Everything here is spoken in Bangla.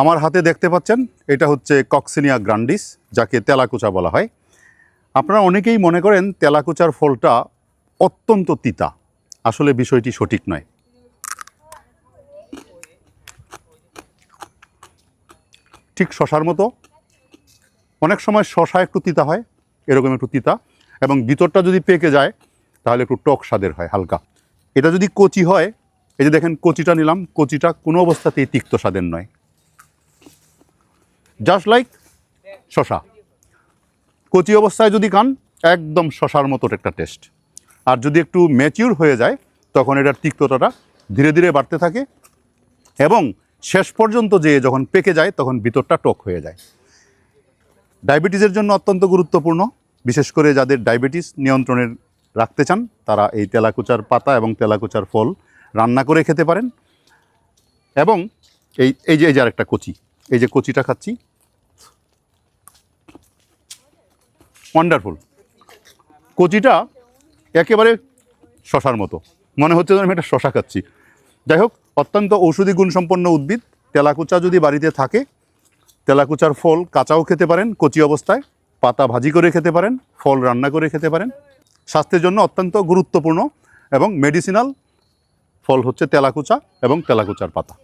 আমার হাতে দেখতে পাচ্ছেন, এটা হচ্ছে কক্সিনিয়া গ্রান্ডিস, যাকে তেলাকুচা বলা হয়। আপনারা অনেকেই মনে করেন তেলাকুচার ফলটা অত্যন্ত তিতা। আসলে বিষয়টি সঠিক নয়। ঠিক শশার মতো। অনেক সময় শশা একটু তিতা হয়, এরকম একটু তিতা, এবং ভিতরটা যদি পেকে যায়, তাহলে একটু টক স্বাদের হয়, হালকা। এটা যদি কচি হয়, এই যে দেখেন কচিটা নিলাম, কচিটা কোনো অবস্থাতেই তিক্ত স্বাদের নয়। জাস্ট লাইক শশা কচি অবস্থায় যদি খান, একদম শশার মতো একটা টেস্ট আর যদি একটু ম্যাচিউর হয়ে যায়, তখন এটার তিক্ততাটা ধীরে ধীরে বাড়তে থাকে এবং শেষ পর্যন্ত যে যখন পেকে যায়, তখন ভিতরটা টক হয়ে যায়। ডায়াবেটিসের জন্য অত্যন্ত গুরুত্বপূর্ণ। বিশেষ করে যাদের ডায়াবেটিস নিয়ন্ত্রণের রাখতে চান, তারা এই তেলাকুচার পাতা এবং তেলাকুচার ফল রান্না করে খেতে পারেন। এবং এই এই যে এই যে আরেকটা কচি, এই যে কচিটা খাচ্ছি ওয়ান্ডারফুল কচিটা একেবারে শশার মতো। মনে হচ্ছে যেন আমি একটা শশা খাচ্ছি। যাই হোক অত্যন্ত ঔষধি গুণসম্পন্ন উদ্ভিদ। তেলাকুচা যদি বাড়িতে থাকে, তেলাকুচার ফল কাঁচাও খেতে পারেন, কচি অবস্থায়। পাতা ভাজি করে খেতে পারেন, ফল রান্না করে খেতে পারেন। স্বাস্থ্যের জন্য অত্যন্ত গুরুত্বপূর্ণ এবং মেডিসিনাল ফল হচ্ছে তেলাকুচা এবং তেলাকুচার পাতা।